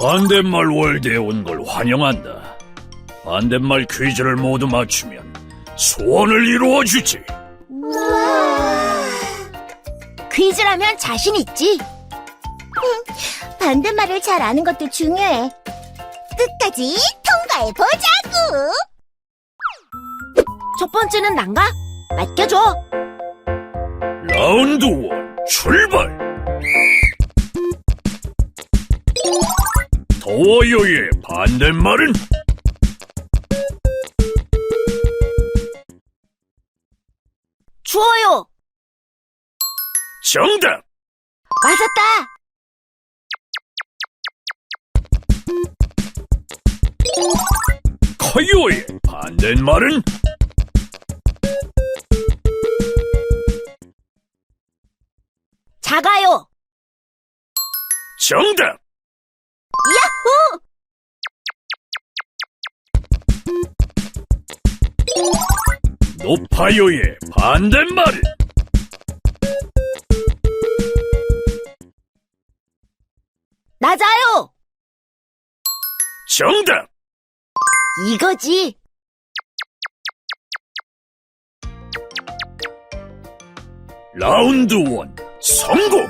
반대말 월드에 온 걸 환영한다. 반대말 퀴즈를 모두 맞추면 소원을 이루어 주지. 퀴즈라면 자신 있지. 반대말을 잘 아는 것도 중요해. 끝까지 통과해 보자고. 첫 번째는 난가? 맡겨줘. 라운드 원 출발. 더워요의 반대말은 추워요. 정답. 맞았다. 커요의 반대말은 작아요. 정답. 야호! 높아요의 반대말은 낮아요. 정답. 이거지. 라운드 원 성공.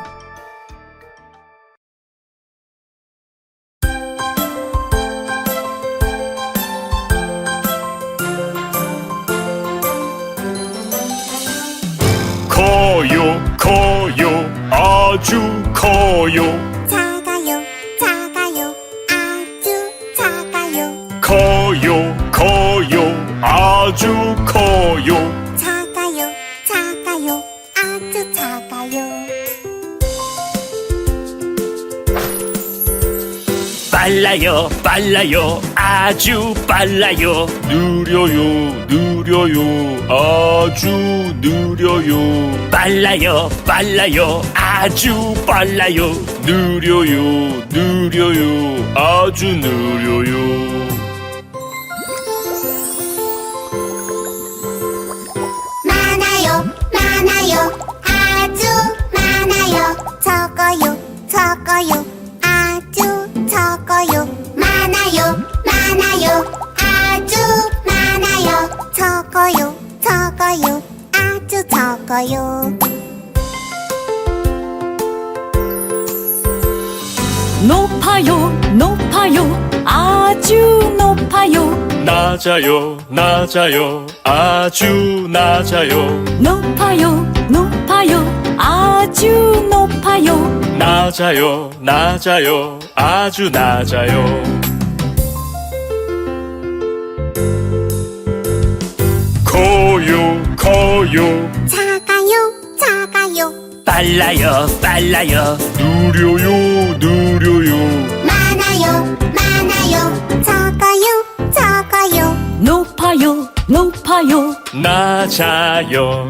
커요, 커요, 아주 커요. 작아요, 작아요, 아주 작아요. 커요, 커요, 아주 커요. 작아요, 작아요, 아주 작아요. 빨라요, 빨라요, 아주 빨라요. 느려요, 느려요, 아주 느려요. 빨라요, 빨라요, 아주 빨라요. 느려요, 느려요, 아주 느려요. 적어요, 아주 적어요. 많아요, 많아요, 아주 많아요. 적어요, 적어요, 아주 적어요. 높아요, 높아요, 아주 높아요. 낮아요, 낮아요, 아주 낮아요. 높아요, 높아요, 아주 높아요. 낮아요, 낮아요, 아주 낮아요. 커요, 커요, 작아요, 작아요. 빨라요, 빨라요, 느려요, 느려요. 많아요, 많아요. 적어요, 적어요. 높아요, 높아요. 낮아요.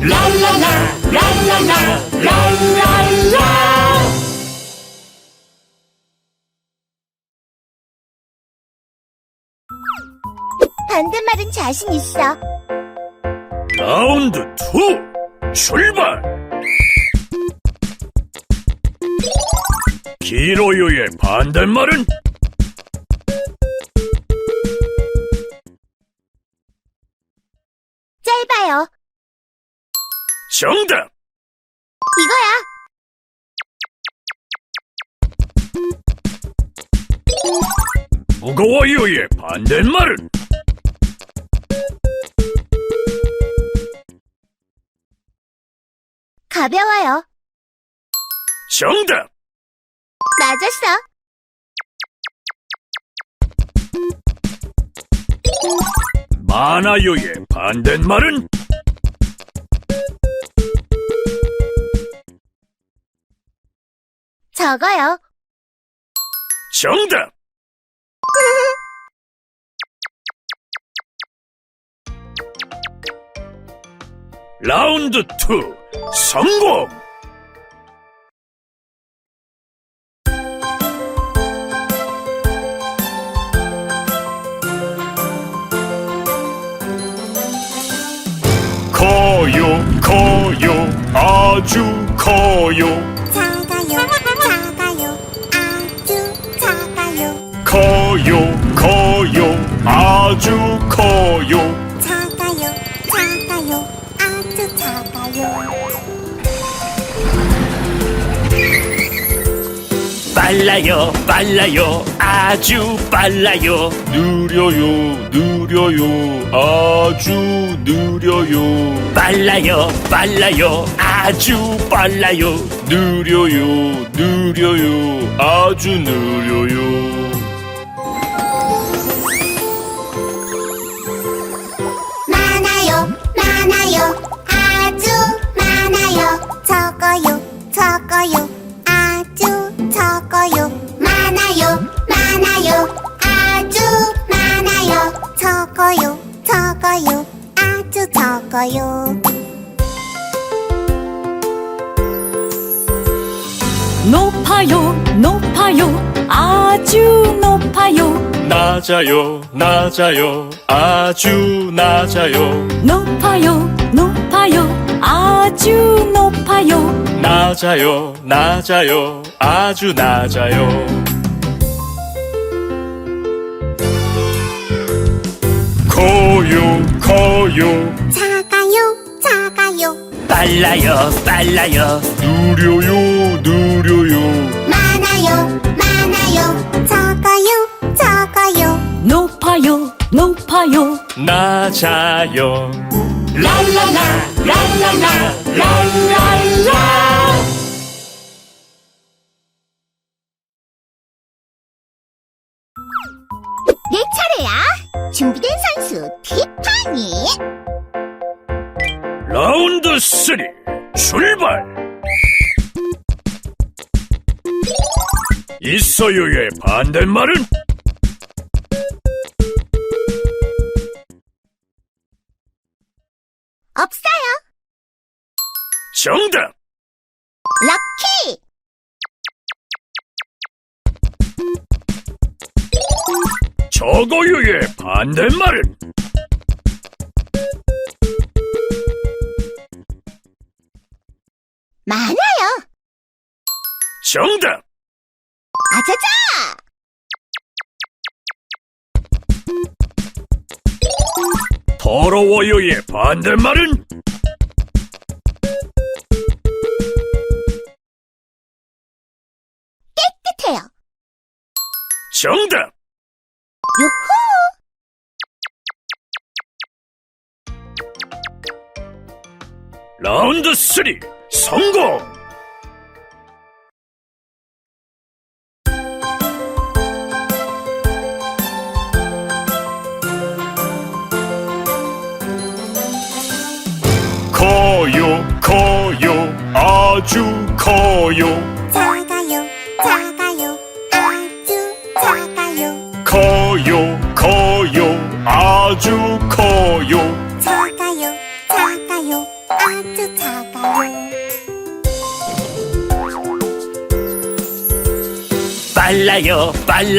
랄랄라, 랄랄라. 반대말은 자신 있어. 라운드 2 출발! 길어요의 반대말은 짧아요. 정답! 이거야. 무거워요의 반대말은 가벼워요. 정답! 맞았어. 많아요의 반대말은 적어요. 정답! 라운드 2 성공! 빨라요 빨라요. 아주 빨라요. 느려요 느려요. 아주 느려요. 빨라요 빨라요. 아주 빨라요. 느려요 느려요. 아주 느려요. 많아요 많아요. 아주 많아요. 적어요 적어요 적어요 적어요 아주 적어요. 높아요 높아요 아주 높아요. 낮아요 낮아요 아주 낮아요. 높아요 높아요 아주 높아요. 낮아요 낮아요 아주 낮아요 커요. 작아요 작아요. 빨라요 빨라요. 느려요 느려요. 많아요 많아요. 적어요 적어요. 높아요 높아요. 낮아요. 랄랄라 랄랄라 랄랄라. 내 차례야 준비된 선수 티파니. 라운드 3 출발! 있어요의 반대말은? 없어요. 정답! 럭키 저거요의 반대말은? 많아요. 정답! 아자자! 더러워요의 반대말은? 깨끗해요. 정답 요호 라운드 3 성공! 커요 커요 아주 커요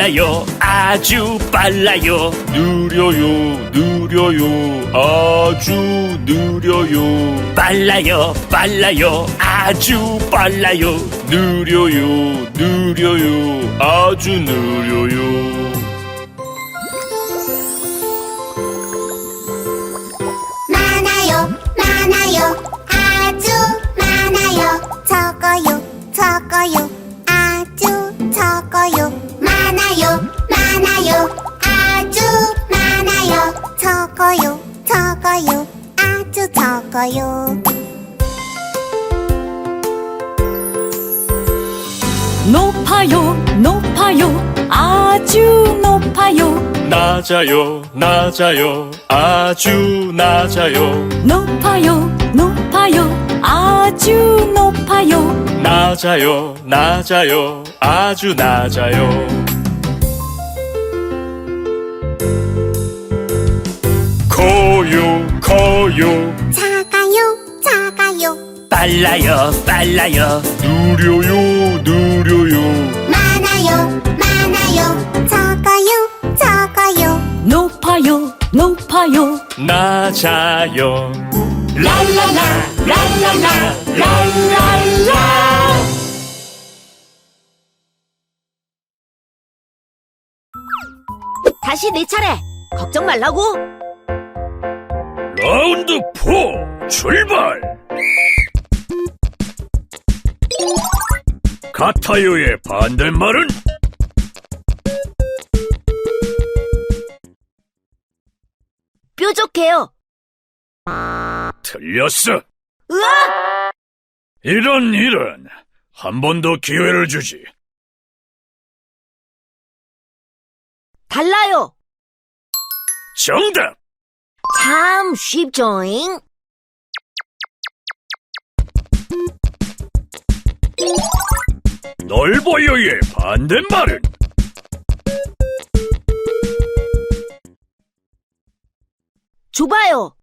빨라요. 아주 빨라요. 느려요 느려요. 아주 느려요. 빨라요 빨라요. 아주 빨라요. 느려요 느려요. 아주 느려요. 많아요 많아요. 아주 많아요. 적어요 적어요 적어요 적어요 아주 적어요. 높아요 높아요 아주 높아요. 낮아요 낮아요 아주 낮아요. 높아요 높아요 아주 높아요. 낮아요 낮아요 아주 낮아요 커요. 작아요 작아요. 빨라요 빨라요. 느려요 느려요. 많아요 많아요. 적어요 적어요. 높아요 높아요. 낮아요. 랄랄라 랄랄라 랄랄라. 다시 내 차례. 걱정 말라고. 라운드 4 출발 같아요의 반대말은 뾰족해요. 틀렸어 으악! 이런 이런 한번 더 기회를 주지 달라요. 정답 참 쉽죠잉. 넓어요의 반대말은 좁아요.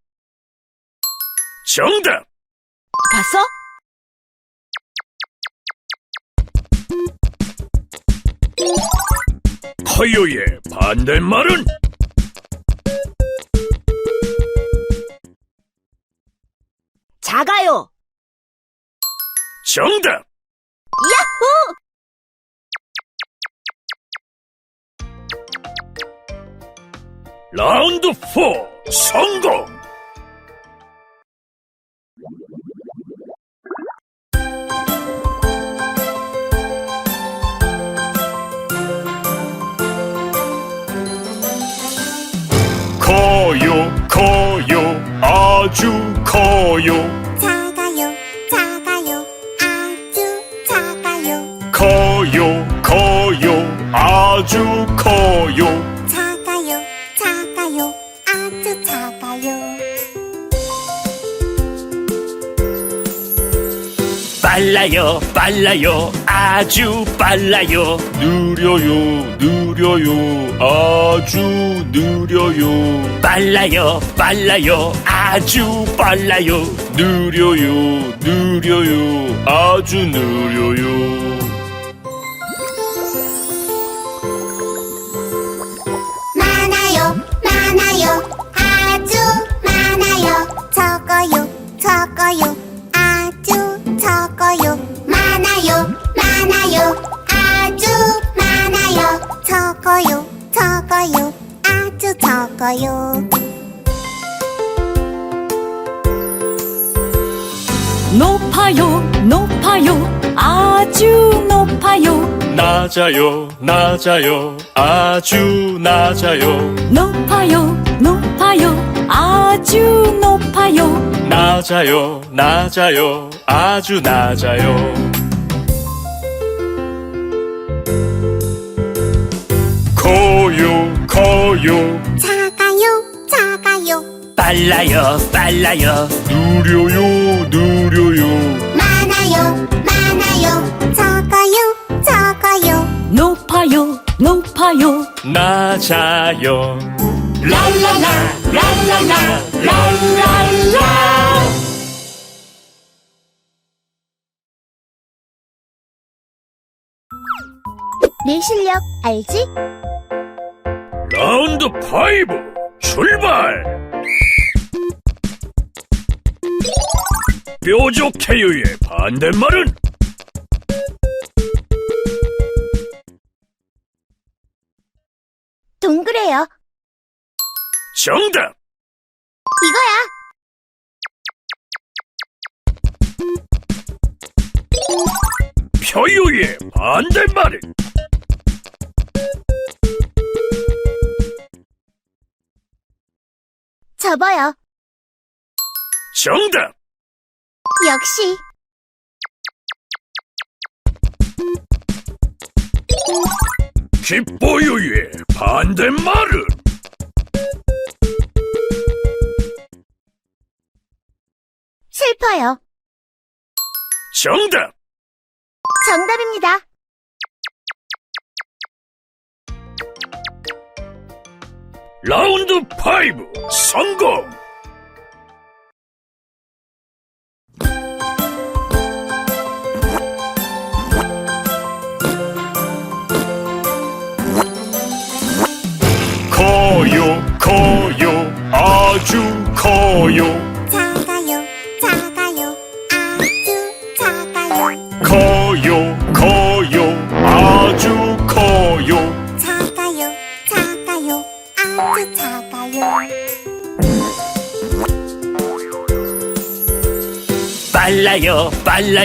정답 봤어? 커요의 반대말은 작아요. 정답 야호! 라운드 4 성공 커요 커요 아주 커요 아주 커요. 작아요, 작아요, 아주 작아요. 빨라요 빨라요 아주 빨라요. 느려요 느려요 아주 느려요. 빨라요 빨라요 아주 빨라요. 느려요 느려요 아주 느려요 적어요. 높아요 높아요. 아주 높아요. 낮아요 낮아요. 아주 낮아요. 높아요 높아요. 아주 높아요. 낮아요 낮아요. 아주 낮아요. 커요 커요. 작아요, 작아요, 빨라요 빨라요. 느려요 느려요. 많아요, 많아요, 적어요, 적어요. 높아요 높아요. 낮아요. 랄랄라 랄랄라 랄랄라. 내 실력 알지? 라운드 5 출발 뾰족해요의 반대말은 동그래요. 정답 이거야. 표요의 반대말은 접어요. 정답 역시. 기뻐요의 반대말은 슬퍼요. 정답 정답입니다. 라운드 5 성공! 커요 커요 아주 커요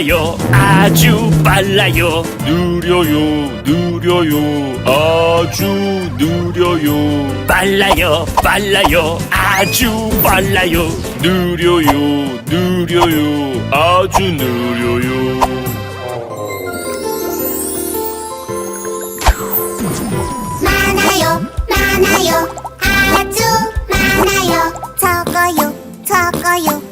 빨라요. 아주 빨라요. 느려요 느려요. 아주 느려요. 빨라요 빨라요. 아주 빨라요. 느려요 느려요. 아주 느려요. 많아요 많아요. 아주 많아요. 적어요 적어요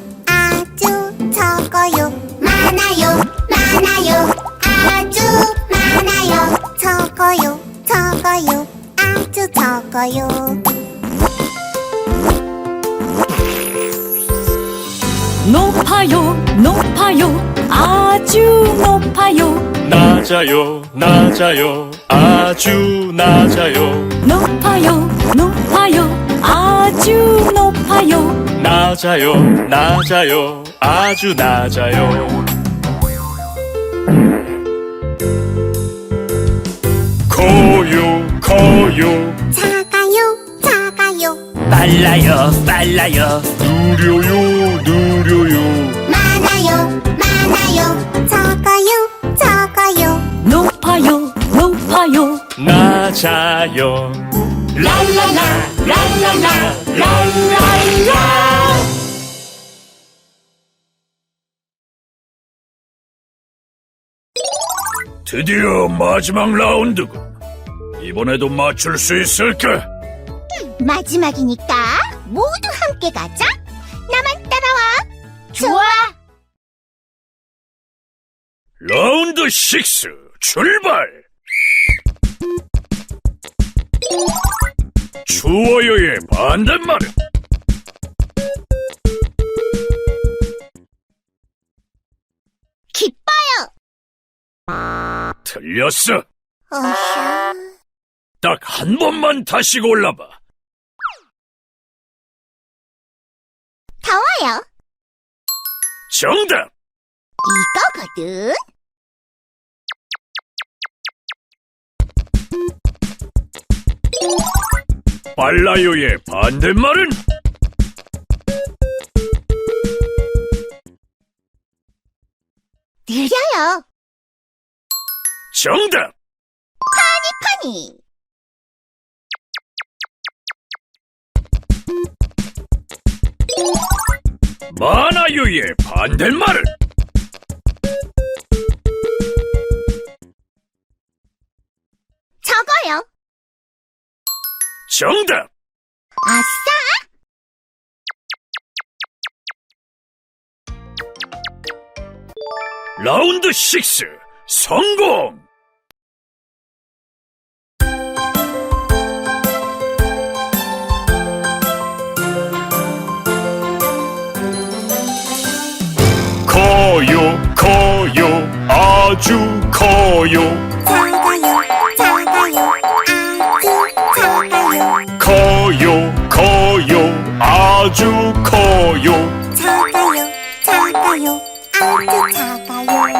적어요? 높아요 높아요. 아주 높아요. 낮아요 낮아요. 아주 낮아요. 높아요 높아요. 아주 높아요. 낮아요 낮아요. 아주 낮아요. 작아요 작아요 빨라요 빨라요. 느려요 느려요. 많아요 많아요. 적어요 적어요. 높아요 높아요. 낮아요. 랄랄라 랄랄라 랄랄라. 드디어 마지막 라운드군. 이번에도 맞출 수 있을까? 마지막이니까 모두 함께 가자. 나만 따라와. 좋아. 라운드 6 출발! 추워요의 반대말은 기뻐요. 틀렸어. 어휴. 딱 한 번만 다시 골라봐. 더워요. 정답! 이거거든. 빨라요의 반대말은 느려요. 정답! 파니. 많아요의 반대말은 적어요. 정답! 아싸. 라운드 6 성공! 아주 커요. 작아요 작아요 아주 작아요. 커요 커요 아주 커요. 작아요 작아요 아주 작아요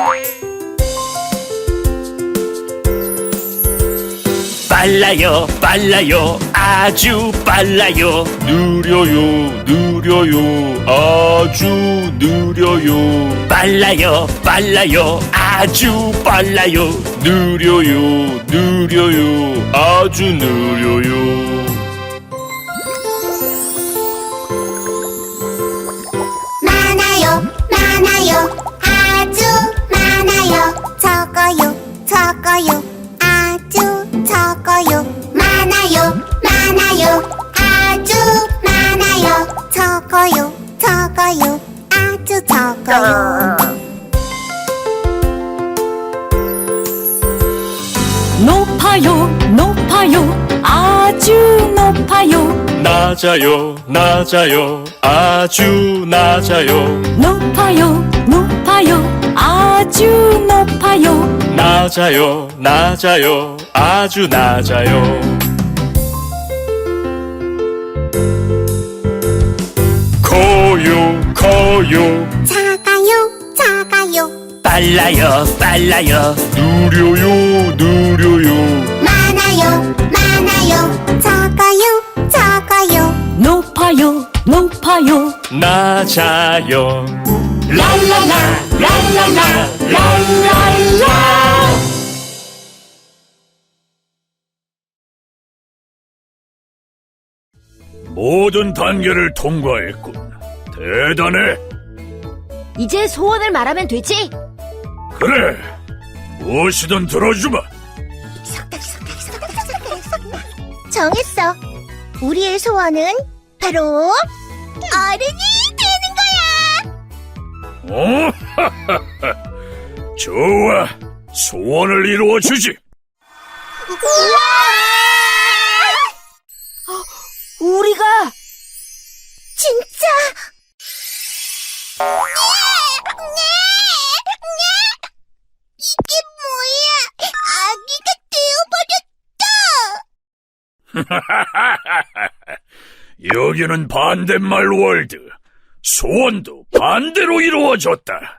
빨라요 빨라요. 아주 빨라요. 느려요 느려요. 아주 느려요. 빨라요 빨라요. 아주 빨라요. 느려요 느려요. 아주 느려요. 많아요 많아요. 아주 많아요. 적어요 적어요 많아요 많아요. 아주 많아요. 적어요 적어요. 아주 적어요. 높아요 높아요. 아주 높아요. 낮아요 낮아요. 아주 낮아요. 높아요 높아요. 아주 높아요. 낮아요 낮아요. 아주 낮아요 커요 커요. 작아요 작아요. 빨라요 빨라요. 느려요 느려요. 많아요 많아요. 적어요 적어요. 높아요 높아요. 낮아요. 랄랄라 랄랄라 랄랄라. 모든 단계를 통과했군. 대단해. 이제 소원을 말하면 되지? 그래. 무엇이든 들어주마. 정했어. 우리의 소원은 바로 어른이 되는 거야. 어? 좋아. 소원을 이루어 주지. 우리가 진짜 여기는 반대말 월드. 소원도 반대로 이루어졌다.